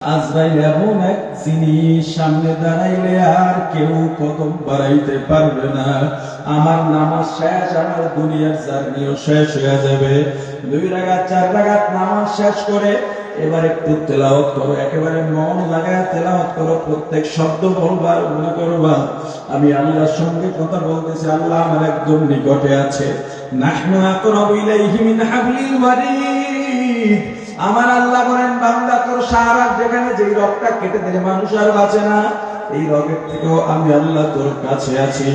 আজরাইল এমন এক সামনে দাঁড়াইলে আর কেউ কদম বাড়াইতে পারবে না। আমার নামাজ শেষ, আমার দুনিয়ার জার্নিও শেষ হয়ে যাবে। দুই রাগাত, চার রাগাত নামাজ শেষ করে এবার একটু তেলাওয়াত করো, একেবারে মন লাগায় তেলাওয়াত করো, প্রত্যেক শব্দ বলবা, মনে করবা, আমি আল্লাহর সঙ্গে কথা বলতেছি, আল্লাহ আমার একদম নিকটে আছে। নাহনু আকরাবু ইলাইহি মিন হাবলিল ওয়ারিদ। আমার আল্লাহ বলেন, বান্দা, তোর সারা যেখানে যেই রগটা কেটে দিলে মানুষ আর বাঁচে না। এই রগের থেকেও আমি আল্লাহ তোর কাছে আছি।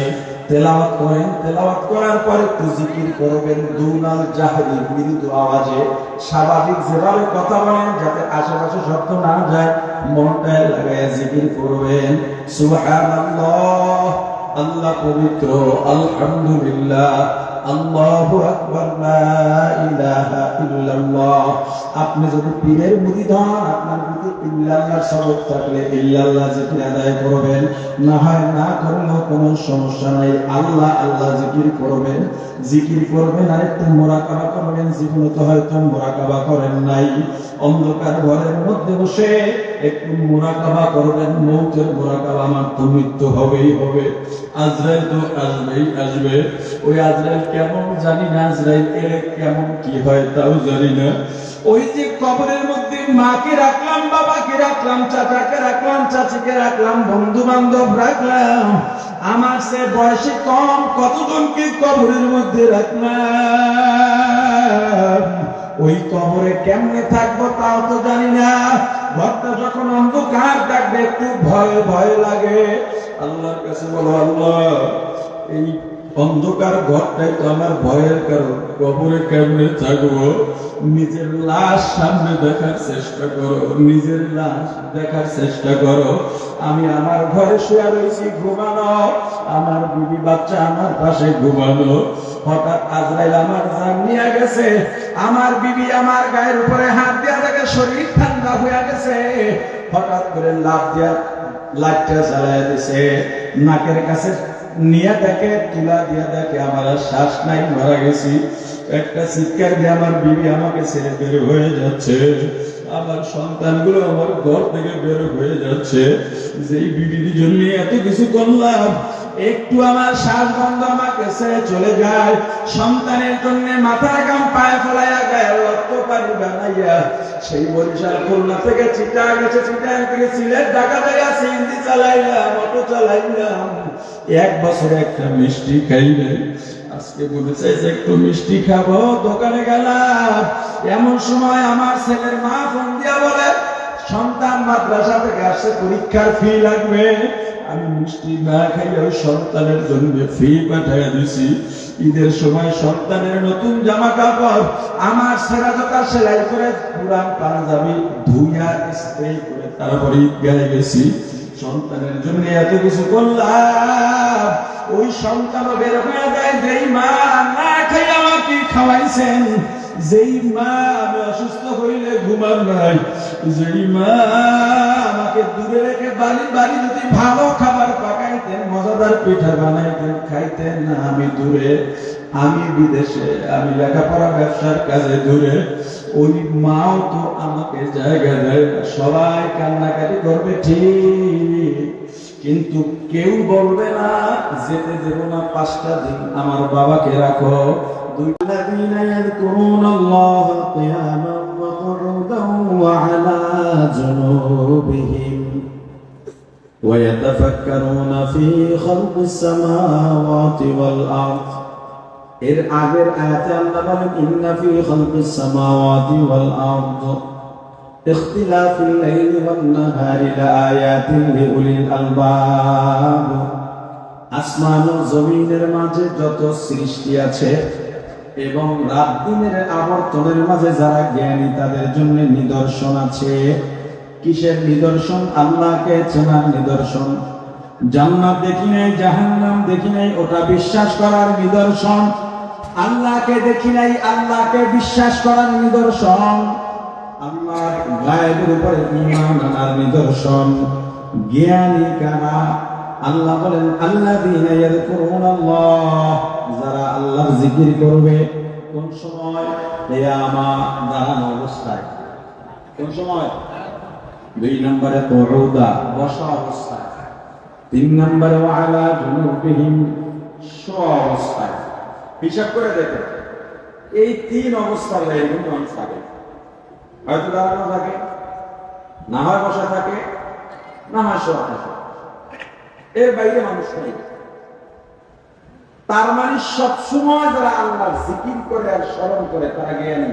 তেলাওয়াত করেন, তেলাওয়াত করার পর একটু জিকির করবেন, দুনাল জাহরি মৃদু আওয়াজে। স্বাভাবিক যেভাবে কথা বলেন, যাতে আশেপাশে শব্দ না যায় মনটায় লাগায় জিকির করবেন। সুবহানাল্লাহ, আল্লাহ পবিত্র, আলহামদুলিল্লাহ। আল্লাহু লা ইলাহা ইল্লাল্লাহ। আপনি যদি পীরের মুরিদ হন আপনার প্রতি ইল্লাল্লাহর সবক থাকলে ইল্লাল্লাহ জিকির আদায় করবেন। না হয় না করলেও কোনো সমস্যা নাই। আল্লাহ আল্লাহ জিকির করবেন। জিকির করবেন আর একটু মোরাকাবা করবেন। জীবনে তো হয়তো মোরাকাবা করেন নাই। অন্ধকার ঘরের মধ্যে বসে একটু মোরাকাবা করবেন, মৌতের মোরাকাবা আমার তো মৃত্যু হবেই হবে। আজরাইল তো আসবেই আসবে। ওই আজরাইল কেমন জানি না, আজরাইল এলে কেমন কি হয় তাও জানি না। ওই যে কবরের মধ্যে মাকে রাখলাম, বাবাকে রাখলাম, চাচাকে রাখলাম, চাচিকে রাখলাম বন্ধু বান্ধব রাখলাম, আমার সে বয়সে কম কতজনকে কবরের মধ্যে রাখলাম? ওই কবরে কেমনে থাকব তাও তো জানি না। ঘরটা যখন অন্ধকার থাকবে একটু ভয় ভয় লাগে। আল্লাহর কাছে বলো, আল্লাহ, এই অন্ধকার ঘরটাই তো আমার ভয়ের কারণ। কবরে কেমনে থাকব? নিজের লাশ সামনে দেখার চেষ্টা করো। নিজের লাশ দেখার চেষ্টা করো। আমি আমার ঘরে শুয়ে রয়েছি, ঘুমানো। আমার বিবি বাচ্চা আমার পাশে ঘুমানো। হঠাৎ আজরাইল আমার জান নিয়ে গেছে। আমার বিবি আমার গায়ের উপরে হাত দিয়া দেখে শরীর ঠান্ডা হয়ে গেছে। হঠাৎ করে লাভ দিয়া লাইটটা জ্বালায় দিছে। নাকের কাছে নিয়ে দেখে তুলা দিয়া দেখে আমার শ্বাস নাই, মারা গেছি। একটা চিৎকার দিয়ে আমার বিবি আমাকে ছেড়ে বের হয়ে যাচ্ছে। আমার সন্তানগুলো আমার ঘর থেকে বের হয়ে যাচ্ছে। যেই বিবির জন্য এত কিছু করলাম, একটু আমার শ্বাস বন্ধ আমাকে ছেড়ে চলে যায়। সন্তানের জন্য মাথার গাম পায়ে ফেলাইয়া গায়ে রক্ত পানি বানাইয়া সেই বরিশাল খুলনা থেকে চিটা গেছে চিটা থেকে সিলেট ঢাকা থেকে সিএনজি চালাইলাম, অটো চালাইলাম। এক বছরে একটা মিষ্টি খাইলে আজকে বলে চাইছে একটু মিষ্টি খাব, দোকানে গেলাম। এমন সময় আমার ছেলের মা ফোন দিয়া বলে, সন্তান মাদ্রাসা থেকে আসছে, পরীক্ষার ফি লাগবে। আমি মিষ্টি না খাইলে সন্তানের জন্য ফি পাঠাইয়া দিছি। ঈদের সময় সন্তানের নতুন জামা কাপড় আমার সেরা জোতা সেলাই করে পুরান পাঞ্জাবি ধুইয়া স্প্রে করে তারপরে ঈদগাহে গেছি। সন্তানের জন্য এত কিছু করলাম। ওই সন্তান বের হয়ে যায়, যেই মা না খাই আমাকে খাওয়াইছেন, যেই মা আমি অসুস্থ হইলে ঘুমান নাই, যেই মা আমাকে দূরে রেখে বাড়ি বাড়ি যদি ভালো খাবার পাকাইতেন, মজাদার পিঠা বানাইতেন, খাইতেন আমি দূরে আমি বিদেশে আমি লেখাপড়া ব্যবসার কাজে দূরে ওই মাও তো আমাকে জায়গা দেয় না। সবাই কান্নাকাটি করবে ঠিক কিন্তু কেউ বলবে না যেতে দেব না পাঁচটা দিন আমার বাবাকে রাখো দুই الذين يذكرون الله قياما وقعودا وعلى جنوبهم ويتفكرون في خلق السماوات والأرض এর আগের আয়াতে আল্লাহ বলেন, ইন্না ফি খালকিস সামাওয়াতি ওয়াল আরদ, ইখতিলাফিল লাইলি ওয়ান নাহারি লাআয়াতিন লিউলিল আলবাব। আসমান ও জমিনের মাঝে যত সৃষ্টি আছে এবং রাত দিনের আবর্তনের মাঝে যারা জ্ঞানী, তাদের জন্য নিদর্শন আছে। কিসের নিদর্শন? আল্লাহকে চেনার নিদর্শন। জান্নাত দেখি নাই, জাহান্নাম দেখি নাই, ওটা বিশ্বাস করার নিদর্শন। আল্লাহকে দেখি নাই, আল্লাহকে বিশ্বাস করার নিদর্শন। আল্লাহর গায়েবের উপরে ঈমান আনার নিদর্শন। জ্ঞানী কারা? আল্লাহ বলেন, আল্লাযীনা ইয়াযকুরুনাল্লাহ যারা আল্লাহর জিকির করবে, কোন সময়? কিয়ামা দাঁড়ানো অবস্থায়। কোন সময়? দুই নম্বরে তরুদা বসা অবস্থায়। তিন নম্বরে ওয়ালা জুনুবিহীন শো অবস্থায়। হিসাব করে দেখো। এই তিন অবস্থার লাইনে মানুষ থাকে। হয়তো দাঁড়ানো থাকে না হয় বসা থাকে না হয় শোয়া থাকে। এর বাইরে মানুষ নেই। তার মানে সবসময় যারা আল্লাহর জিকির করে আর স্মরণ করে তারা জ্ঞানী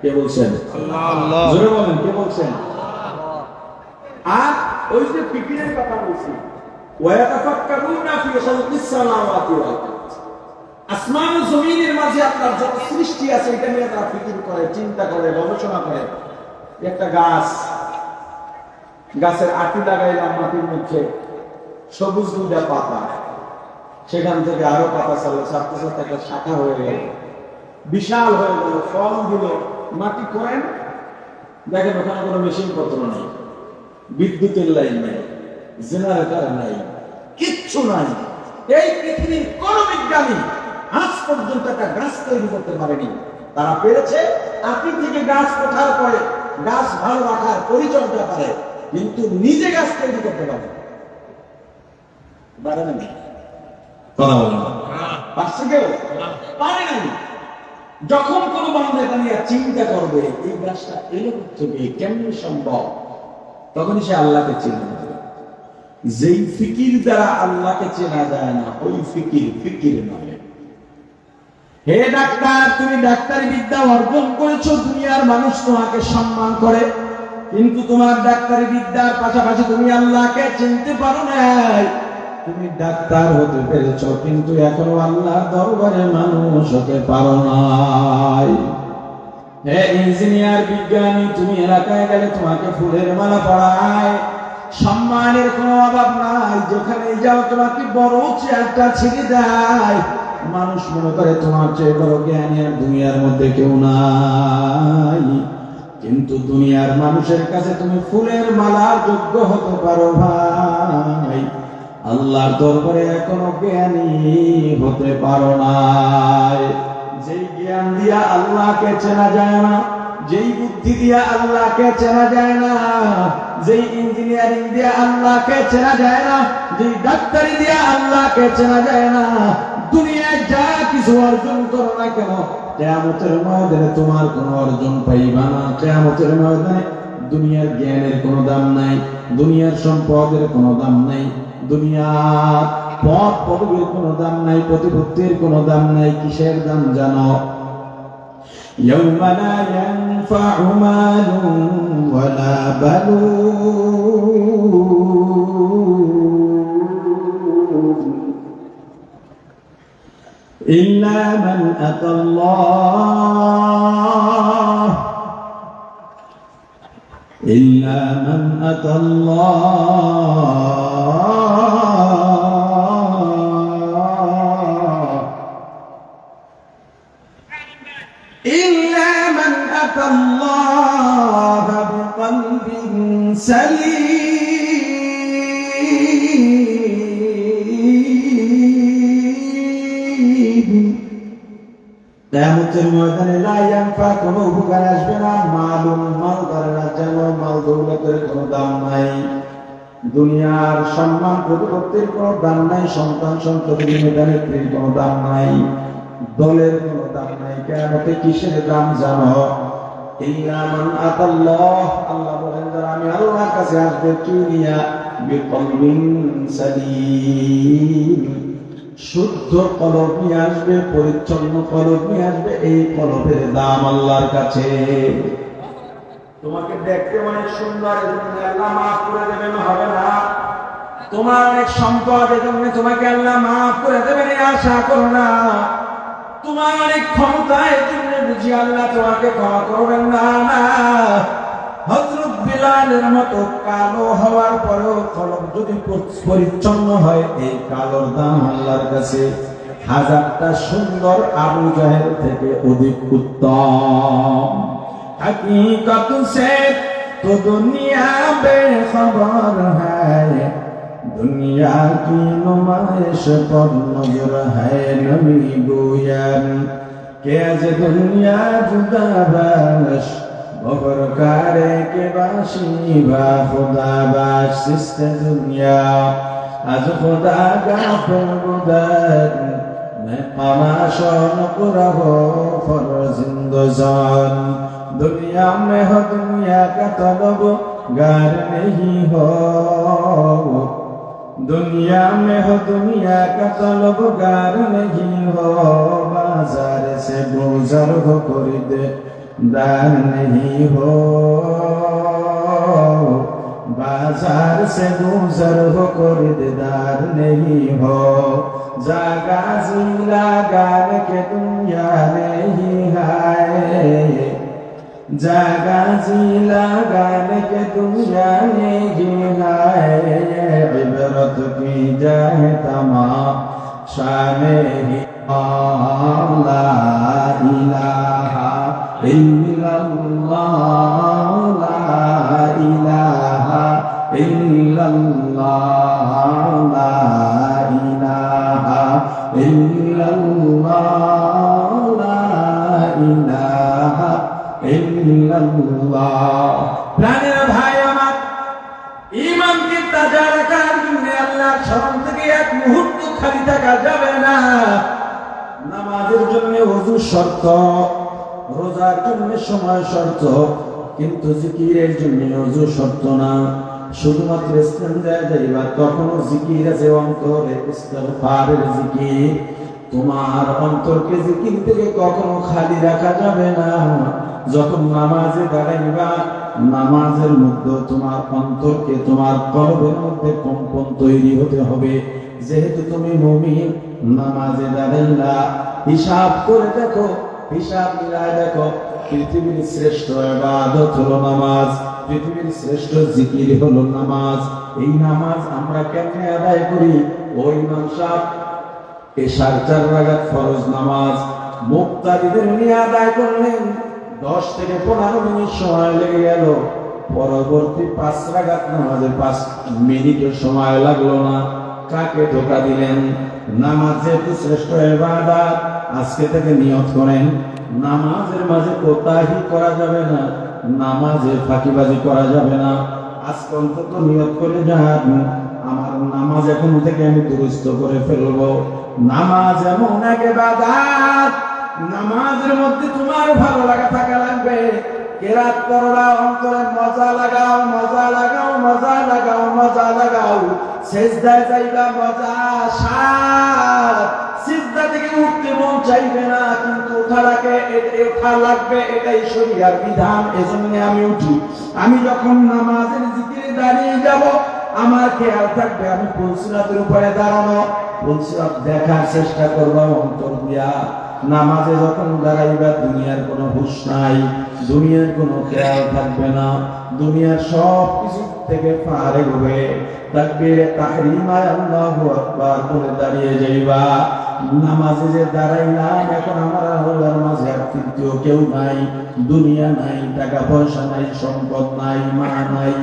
কে বলছেন? জোরে বলেন কে বলছেন? আর ওই যে ফিকিরের কথা বলছি ওয়াতাফাক্কারুনা ফি খালকিস সামাওয়াতি ওয়াল আরদ। আসমান ও জমিনের মাঝে আপনার যত সৃষ্টি আছে, এটা নিয়ে তারা ফিকির করে, চিন্তা করে, গবেষণা করে। একটা গাছ, গাছের আটি লাগাইলাম মাটির মধ্যে, সবুজ দুটা পাতা। সেখান থেকে আরও পাতা চালো সাথে সাথে একটা শাখা হয়ে গেল। বিশাল হয়ে গেল ফল দিল মাটি করেন, দেখেন ওখানে কোনো মেশিন পত্র নেই। বিদ্যুতের লাইন নেই জেনারেটর নাই, কিচ্ছু নাই। এই পৃথিবীর কোন বিজ্ঞানী আজ পর্যন্ত একটা গাছ তৈরি করতে পারেনি। তারা পেরেছে আপনি থেকে গাছ ওঠার পরে গাছ ভালো রাখার পরিচর্যা করে কিন্তু নিজে গাছ তৈরি করতে পারে পারে না কথা বলেন। পারছে কেউ? পারে নাই। যখন কোনো চিন্তা করবে এই গাছটা এলো থেকে কেমন সম্ভব? তখনই সে আল্লাহকে চিনবে যেই ফিকির দ্বারা আল্লাহকে চেনা যায় না ওই ফিকির ফিকির নয় হে ডাক্তার, তুমি ডাক্তারি বিদ্যা অর্জন করেছ, দুনিয়ার মানুষ তোমাকে সম্মান করে। কিন্তু তোমার ডাক্তারি বিদ্যার পাশাপাশি তুমি আল্লাহকে চিনতে পারো নাই। তুমি ডাক্তার হতে পেরেছ, কিন্তু এখনও আল্লাহর দরবারে মানুষ হতে পারো নাই। হে ইঞ্জিনিয়ার বিজ্ঞানী, তুমি এলাকায় গেলে তোমাকে ফুলের মালা পড়ায়। সম্মানের কোনো অভাব নাই যেখানে যাও তোমাকে বড় চেয়ারটা ছেড়ে দেয়। মানুষ মনে করে তোমার চেয়ে বড় জ্ঞানী আর দুনিয়ার মধ্যে কেউ নাই। কিন্তু দুনিয়ার মানুষের কাছে তুমি ফুলের মালার যোগ্য হতে পারো ভাই। আল্লাহর দরবারে এখনও জ্ঞানী হতে পারো না যে জ্ঞান দিয়া আল্লাহকে চেনা যায় না যেই বুদ্ধি দিয়া আল্লাহকে চেনা যায় না, যেই ইঞ্জিনিয়ারিং দিয়া আল্লাহকে চেনা যায় না, যেই ডাক্তারি দিয়া আল্লাহকে চেনা যায় না, দুনিয়ায় যা কিছু অর্জন করো না কেন, কেয়ামতের ময়দানে তোমার কোনো অর্জন পাইবা না। কেয়ামতের ময়দানে দুনিয়ার জ্ঞানের কোনো দাম নাই, দুনিয়ার সম্পদের কোনো দাম নাই, দুনিয়ার পথ পদবীর কোনো দাম নাই প্রতিপত্তির কোনো দাম নাই, কিসের দাম জানো? يوم لا ينفع مال ولا بنون. إلا من أتى الله. إلا من أتى الله. কেয়ামতের ময়দানে লা ইয়ানফা কোনো উপকার আসবে না। মালুম মাল দ্বারা যেন মাল দৌলতের কোনো দাম নাই। দুনিয়ার সম্মান প্রতিপত্তির কোনো দাম নাই, সন্তান সন্ততি নেতানেত্রীর কোনো দাম নাই, দলের কোনো দাম নাই। কেয়ামতে কিসের দাম জানো? আতাল্লাহ। আল্লাহ বলেন, যারা আমি আল্লাহর কাছে আসবে কি নিয়া সালিম। শুদ্ধ কলব নিয়ে আসবে, পরিচ্ছন্ন কলব নিয়ে আসবে, এই কলবের দাম আল্লাহর কাছে। তোমাকে দেখতে অনেক সুন্দর এজন্য আল্লাহ মাফ করে দেবেন, হবে না। তোমার অনেক সম্পদ এজন্য তোমাকে আল্লাহ মাফ করে দেবেন আশা করো না। তোমার অনেক ক্ষমতা এজন্য বুঝি আল্লাহ তোমাকে ক্ষমা করবেন, না না। হজরত বিলালের মতো কালো হওয়ার পরেও কলম যদি পরিচ্ছন্ন হয়, এই কালোর দাম আল্লাহর কাছে হাজারটা সুন্দর আবু জাহের থেকে অধিক উত্তম। হাকিকত সে তো দুনিয়া বেখবর হ্যায় দুনিয়া কি নুমাইশ পর নজর হ্যায় নবী গোয়ান। কে আজ দুনিয়া জুদাবাস অপরকারে কে বাসি বা খোদা বা সিস্তে দুনিয়া। আজ খোদা গা ফুদার আমা শন করব ফর জিন্দজন দুনিয়া মে হ দুনিয়া কা তলব গার নেহি হ। দুনিয়া মে হ দুনিয়া কা তলব গার নেহি হ। বাজার সে বুজার ভ করি দে खरीदे दार नहीं हो बाजार से गुजर हो खरीदार नहीं हो जागा जिला गान के दुनिया नहीं है जागा जिला गान के दुनिया नहीं है इबरत की जाए तमा शान ही إلا الله لا إله إلا الله لا إله إلا الله لا إله إلا الله প্রাণের ভাই আমার ইমানকে তাজা রাখার জন্য আল্লাহর স্মরণ থেকে শর্ত রোজার জন্য সময় শর্ত, কিন্তু জিকিরের জন্য ওযু শর্ত না। শুধুমাত্র ইস্তেঞ্জা যাইবা তখনও জিকির আছে অন্তরে, ইস্তেগফারের জিকির। তোমার অন্তরকে জিকির থেকে কখনো খালি রাখা যাবে না। যখন নামাজে দাঁড়াইবা, নামাজের মধ্যে তোমার অন্তরকে, তোমার কলবের মধ্যে কম্পন তৈরি হতে হবে। যেহেতু তুমি মুমিন, নামাজে দাঁড়াইলা, হিসাব করে দেখো হিসাব মিলায় দেখো, পৃথিবীর শ্রেষ্ঠ ইবাদত হলো নামাজ, পৃথিবীর শ্রেষ্ঠ জিকির হলো নামাজ। এই নামাজ আমরা কেমনে আদায় করি? ওই ইমাম সাহেব এশার চার রাগাত ফরজ নামাজ। মুক্তাদিদের উনি আদায় করলেন, দশ থেকে পনেরো মিনিট সময় লেগে গেল। পরবর্তী পাঁচ রাগাত নামাজে পাঁচ মিনিটের সময় লাগল না। কাকে ধোকা দিলেন। নামাজ যেহেতু শ্রেষ্ঠ এবাদাত আজকে থেকে নিয়ত করেন, নামাজের মাঝে কোতাহি করা যাবে না, নামাজে ফাঁকিবাজি করা যাবে না। আজকে অন্তত নিয়ত করে যান, আমার নামাজ এখন থেকে আমি দুরুস্ত করে ফেলব। নামাজ এমন এক ইবাদত, নামাজের মধ্যে তোমার ভালো লাগা থাকা লাগবে। কেরাত করলা অন্তরে মজা লাগাও মজা লাগাও মজা লাগাও মজা লাগাও। সেজদায় যাইবা মজা সাত সিজদা থেকে উঠতে মন চাইবে না, কিন্তু ওঠা লাগে ওঠা লাগবে, এটাই শরীয়ার বিধান, এজন্য আমি উঠি। আমি যখন নামাজের জিকিরে দাঁড়িয়ে যাব, আমার খেয়াল থাকবে, আমি পুলসিরাতের উপরে দাঁড়ানো। পুলসিরাত দেখার চেষ্টা করব, অন্তর দিয়া। নামাজে যখন দাঁড়াইবা, দুনিয়ার কোনো হুশ নাই, দুনিয়ার কোনো খেয়াল থাকবে না, দুনিয়ার সব কিছু থেকে পাহাড়ে ঘুরে থাকবে তাহরিমায় আল্লাহু আকবার দাঁড়িয়ে যাইবা। নামাজে যে দাঁড়াইলাম, এখন আমার আল্লাহর মাঝে আর তৃতীয় কেউ নাই, দুনিয়া নাই, টাকা পয়সা নাই, সম্পদ নাই, মা নাই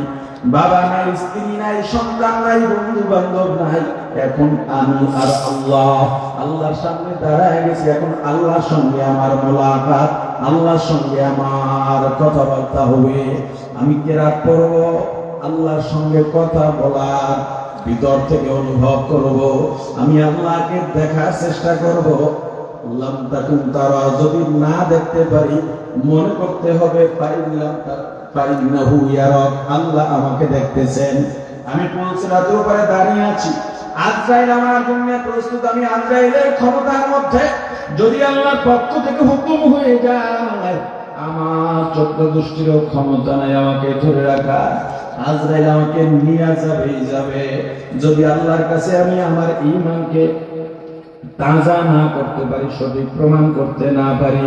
বাবা নাই, স্ত্রী নাই, সন্তান নাই বন্ধু বান্ধব নাই। এখন আমি আর আল্লাহ, আল্লাহর সামনে দাঁড়ায় গেছি। এখন আল্লাহর সঙ্গে আমার মোলাকাত, আল্লাহর সঙ্গে আমার কথাবার্তা হবে। আমি কেরাত করব আল্লাহর সঙ্গে কথা বলার ভিতর থেকে অনুভব করব। আমি আল্লাহকে দেখার চেষ্টা করব। লাম তাকুন তারা, যদি না দেখতে পারি, মনে করতে হবে পাইলাম ইয়ারাক আল্লাহ আমাকে দেখতেছেন। আমি পৌঁছরাতের উপরে দাঁড়িয়ে আছি। আজরাইল আমার জন্য প্রস্তুত, আমি আজরাইলের ক্ষমতার মধ্যে। যদি আল্লাহর পক্ষ থেকে হুকুম হয়ে যায়, আমার চোদ্দ ক্ষমতা নাই আমাকে ধরে রাখা আজরাইল আমাকে নিয়ে যাবেই যাবে। যদি আল্লাহর কাছে আমি আমার ইমানকে তাজা না করতে পারি, সঠিক প্রমাণ করতে না পারি।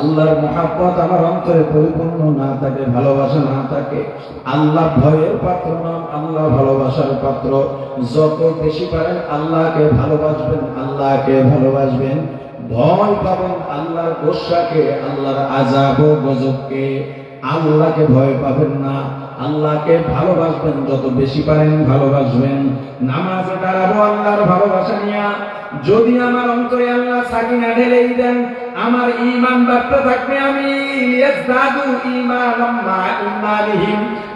আল্লাহর মহাব্বত আমার অন্তরে পরিপূর্ণ না থাকে, ভালোবাসা না থাকে। আল্লাহ ভয়ের পাত্র নাম আল্লাহ ভালোবাসার পাত্র। যত বেশি পারেন, আল্লাহকে ভালোবাসবেন আল্লাহকে ভালোবাসবেন। ভয় পাবেন আল্লাহর গোসাকে, আল্লাহর আজাব গজবকে। আল্লাহকে ভয় পাবেন না। আল্লাহকে ভালোবাসবেন, যত বেশি পারেন ভালোবাসবেন। নামাজ দাঁড়াবো আল্লাহর ভালোবাসা নিয়া। যদি আমার অন্তরে আল্লাহ সাকিনা ঢেলেই দেন, আমার ইমান বাড়তে থাকবে আমি।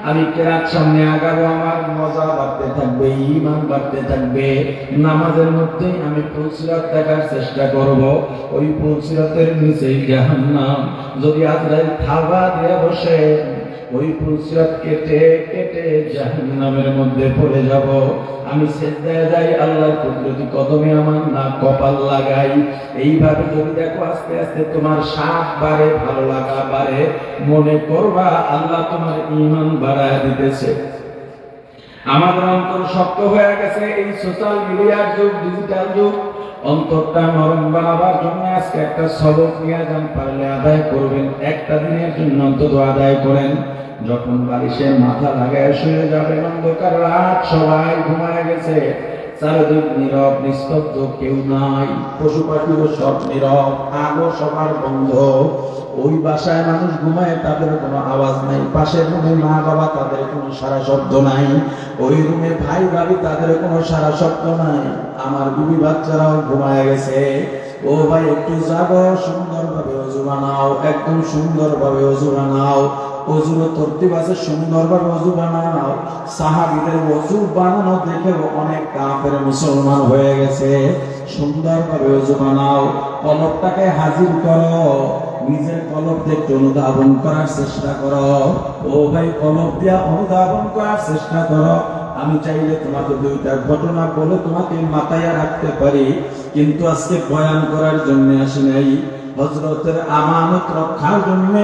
আমি কেরাত সামনে আগাবো, আমার মজা বাড়তে থাকবে ইমান বাড়তে থাকবে। নামাজের মধ্যে আমি ফুলসিরাত দেখার চেষ্টা করব। ওই ফুলসিরাতের নিচেই জাহান্নাম। যদি আজরাইল থাবা দিয়ে বসে ওই ফুলসিরাত কেটে কেটে জাহান্নামের মধ্যে পড়ে যাব। আমি সেজদায় যাই আল্লাহর কুদরতি কদমে আমার না কপাল লাগাই। এইভাবে যদি দেখো আস্তে আস্তে তোমার সাত বাড়ে, ভালো লাগা বাড়ে, মনে করবা আল্লাহ তোমার ইমান বাড়ায় দিতেছে। আমাদের অন্তর শক্ত হয়ে গেছে। এই সোশ্যাল মিডিয়ার যুগ ডিজিটাল যুগ অন্তরটা নরম বানাবার জন্য আজকে একটা সবক নিয়ে যান, পারলে আদায় করবেন। একটা দিনের জন্য অন্তত আদায় করেন। যখন বালিশে মাথা লাগায় শুয়ে যাবেন অন্ধকার রাত, সবাই ঘুমায় গেছে। চারদিক নীরব, নিস্তব্ধ কেউ নাই। পশু পাখিও সব নীরব আলো সবার বন্ধ। ওই বাসায় মানুষ ঘুমায়, তাদের কোনো আওয়াজ নাই। পাশের রুমে মা বাবা, তাদের কোনো সারা শব্দ নাই। ওই রুমে ভাই ভাবি, তাদের কোনো সারা শব্দ নাই। আমার বিবি বাচ্চারাও ঘুমায় গেছে। ও ভাই, একটু জাগো, সুন্দরভাবে অজু বানাও, একদম সুন্দরভাবে অজু বানাও। অজুর তরতিব আছে সুন্দরভাবে অজু বানাও। সাহাবিদের অজু বানানো দেখে অনেক কাফের মুসলমান হয়ে গেছে। সুন্দরভাবে অজু বানাও। কলবটাকে হাজির করো। নিজের কলব দেখতে অনুধাবন করার চেষ্টা করো। ও ভাই কলব দিয়া অনুধাবন করার চেষ্টা করো। আমি চাইলে তোমাকে দুইটা ঘটনা বলে তোমাকে মাথায় রাখতে পারি, কিন্তু আজকে বয়ান করার জন্য আসি নাই। হজরতের আমানত রক্ষার জন্য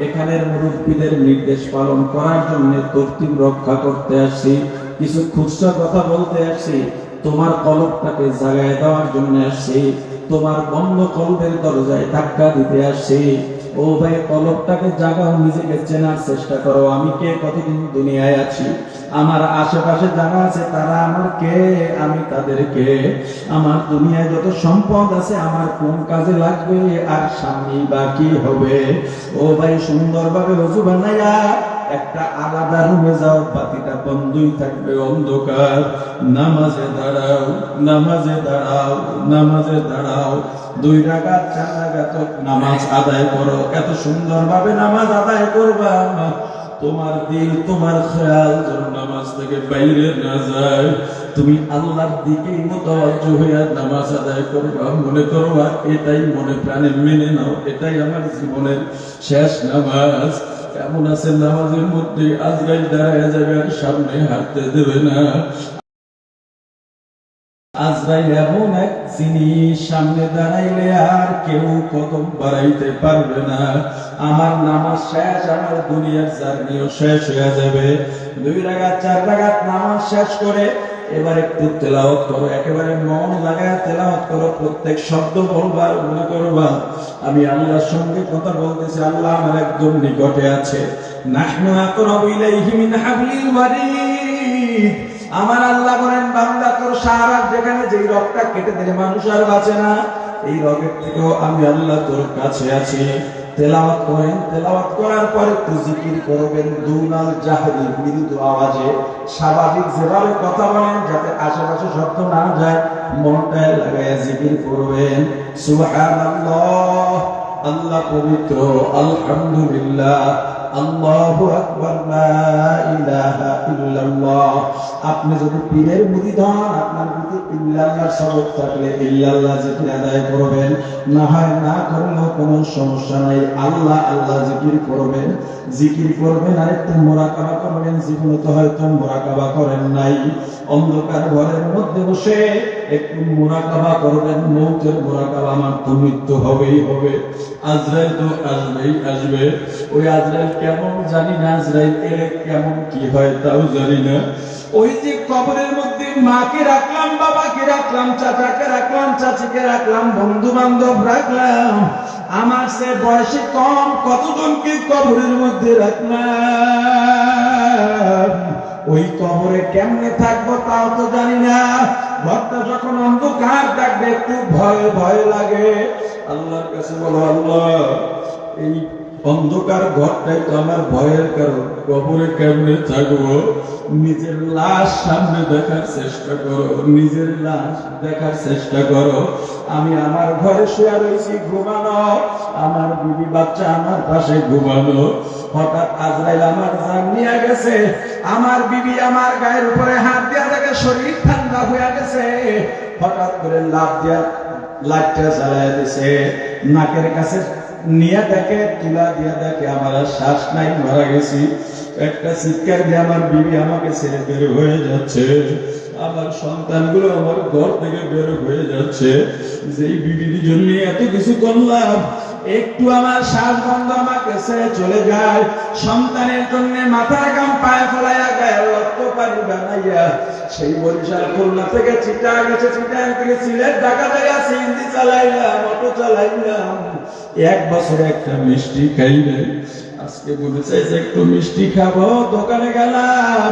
এখানের মুরব্বীদের নির্দেশ পালন করার জন্য তর্তিব রক্ষা করতে আসছি। কিছু খুচরা কথা বলতে আসছি। তোমার কলবটাকে জাগায় দেওয়ার জন্য আসছি। তোমার বন্ধ কলবের দরজায় ধাক্কা দিতে আসছি। ও ভাই কলবটাকে জাগাও, নিজেকে চেনার চেষ্টা করো। আমি কে? কতদিন দুনিয়ায় আছি? আমার আশেপাশে যারা আছে, তারা আমার কে আমি তাদের কে আমার দুনিয়ায় যত সম্পদ আছে, আমার কোন কাজে লাগবে আর স্বামী বা কি হবে। ও ভাই, সুন্দরভাবে রজু বানাইয়া একটা আলাদা রুমে যাও, বাতিটা বন্ধই থাকবে অন্ধকার। নামাজে দাঁড়াও নামাজে দাঁড়াও নামাজে দাঁড়াও। দুই রাগাত চার রাগাত নামাজ আদায় করো। এত সুন্দরভাবে নামাজ আদায় করবা। তোমার দিল, তোমার খেয়াল যেন নামাজ থেকে বাইরে না যায়। তুমি আল্লাহর দিকেই মতবাজ্য হইয়া নামাজ আদায় করবা, মনে করবা, এটাই মনে প্রাণে মেনে নাও, এটাই আমার জীবনের শেষ নামাজ। এমন আছে নামাজের মধ্যে? আজকাল দাঁড়ায় যাবে আর সামনে হাঁটতে দেবে না। আজরাইল এমন এক সামনে দাঁড়াইলে আর কেউ কদম বাড়াইতে পারবে না। আমার নামাজ শেষ, আমার দুনিয়ার জার্নিও শেষ হয়ে যাবে। দুই রাগাত, চার রাগাত নামাজ শেষ করে এবার একটু তেলাওয়াত করো, একেবারে মন লাগায় তেলাওয়াত করো, প্রত্যেক শব্দ বলবা, মনে করবা, আমি আল্লাহর সঙ্গে কথা বলতেছি, আল্লাহ আমার একদম নিকটে আছে। নাহনু আকরাবু ইলাইহি মিন হাবলিল ওয়ারিদ। আমার আল্লাহ বলেন, বান্দা তোর সারা যেখানে যেই রগটা কেটে দিলে মানুষ আর বাঁচে না। এই রগের থেকেও আমি আল্লাহ তোর কাছে আছি। তেলাওয়াত করেন, তেলাওয়াত করার পর একটু জিকির করবেন দুনাল জাহরি মৃদু আওয়াজে। স্বাভাবিক যেভাবে কথা বলেন, যাতে আশেপাশে শব্দ না যায় মনটায় লাগায় জিকির করবেন। সুবহানাল্লাহ, আল্লাহ পবিত্র, আলহামদুলিল্লাহ। আল্লাহু আকবার লা ইলাহা ইল্লাল্লাহ। আপনি যদি পীরের মুরিদ হন আপনার ইল্লাল্লাহ সবক থাকলে ইল্লাল্লাহ জিকির আদায় করবেন। না হয় না করলেও কোনো সমস্যা নাই। আল্লাহ আল্লাহ জিকির করবেন। জিকির করবেন আর একটু মোরাকাবা করবেন। জীবনে তো হয়তো মোরাকাবা করেন নাই। অন্ধকার ঘরের মধ্যে বসে একটু মোরাকাবা করবেন। মৌতের মোরাকাবা আমার তো মৃত্যু হবেই হবে। আজরাইল তো আসবেই আসবে। ওই আজরাইল কেমন জানি না, আজরাইল এলে কেমন কি হয় তাও জানি না। ওই যে কবরের মধ্যে মাকে রাখলাম, বাবাকে রাখলাম, চাচাকে রাখলাম, চাচিকে রাখলাম বন্ধু বান্ধব রাখলাম। আমার সে বয়সে কম কতজনকে কবরের মধ্যে রাখলাম? ওই কবরে কেমনে থাকব তাও তো জানি না। ঘরটা যখন অন্ধকার থাকবে, একটু ভয় ভয় লাগে। আল্লাহর কাছে বলো, আল্লাহ, এই অন্ধকার ঘরটাই তো আমার ভয়ের কারণ। কবরে কেমনে থাকব? নিজের লাশ সামনে দেখার চেষ্টা করো। নিজের লাশ দেখার চেষ্টা করো। আমি আমার ঘরে শুয়ে রয়েছি, ঘুমানো। আমার বিবি বাচ্চা আমার পাশে ঘুমানো। হঠাৎ আজরাইল আমার জান নিয়ে গেছে। আমার বিবি আমার গায়ের উপরে হাত দিয়া দেখে শরীর ঠান্ডা হয়ে গেছে। হঠাৎ করে লাভ দিয়া লাইটটা জ্বালায় দিছে। নাকের কাছে নিয়ে দেখে তুলা দিয়া দেখে আমার শ্বাস নাই, মারা গেছি। একটা চিৎকার দিয়ে আমার বিবি আমাকে ছেড়ে বের হয়ে যাচ্ছে। আমার সন্তানগুলো আমার ঘর থেকে বের হয়ে যাচ্ছে। যেই বিবির জন্য এত কিছু করলাম একটু আমার শ্বাস বন্ধ আমাকে ছেড়ে চলে যায়। সন্তানের জন্য মাথার গাম পায়ে ফেলাইয়া গায়ে রক্ত পানি বানাইয়া সেই বরিশাল খুলনা থেকে চিটা গেছে চিটা থেকে সিলেট ঢাকা থেকে সিএনজি চালাইলাম, অটো চালাইলাম। এক বছরে একটা মিষ্টি খাই নাই। আজকে বলে চাইছে, একটু মিষ্টি খাব, দোকানে গেলাম।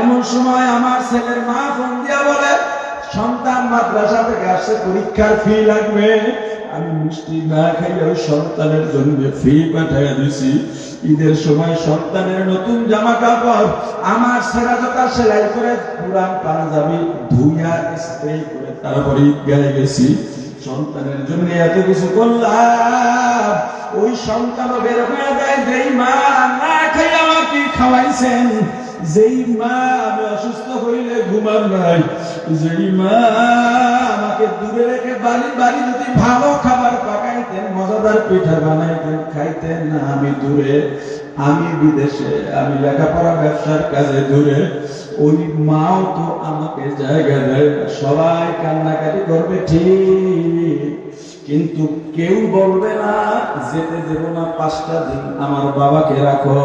এমন সময় আমার ছেলের মা ফোন দিয়া বলে সন্তান মাদ্রাসা থেকে আসছে, পরীক্ষার ফি লাগবে। আমি মিষ্টি না খাই ওই সন্তানের জন্য ফি পাঠাইয়া দিছি। ঈদের সময় সন্তানের নতুন জামা কাপড় আমার সেরা জোতা সেলাই করে পুরান পাঞ্জাবি ধুইয়া স্প্রে করে তারপরে ঈদগাহে গেছি। সন্তানের জন্য এত কিছু করলাম। ওই সন্তানও বের হয়ে যায় যেই মা, না খাই আমাকে খাওয়াইছেন? যেই মা আমি অসুস্থ হইলে ঘুমান নাই, যেই মা আমাকে দূরে রেখে বাড়ি বাড়ি যদি ভালো খাবার পাকাইতেন, মজাদার পিঠা বানাইতেন, খাইতেন না আমি দূরে, আমি বিদেশে, আমি লেখাপড়া ব্যবসার কাজে দূরে, ওই মাও তো আমাকে জায়গা দেয় সবাই কান্নাকাটি করবে ঠিক, কিন্তু কেউ বলবে না, যেতে দেব না পাঁচটা দিন, আমার বাবাকে রাখো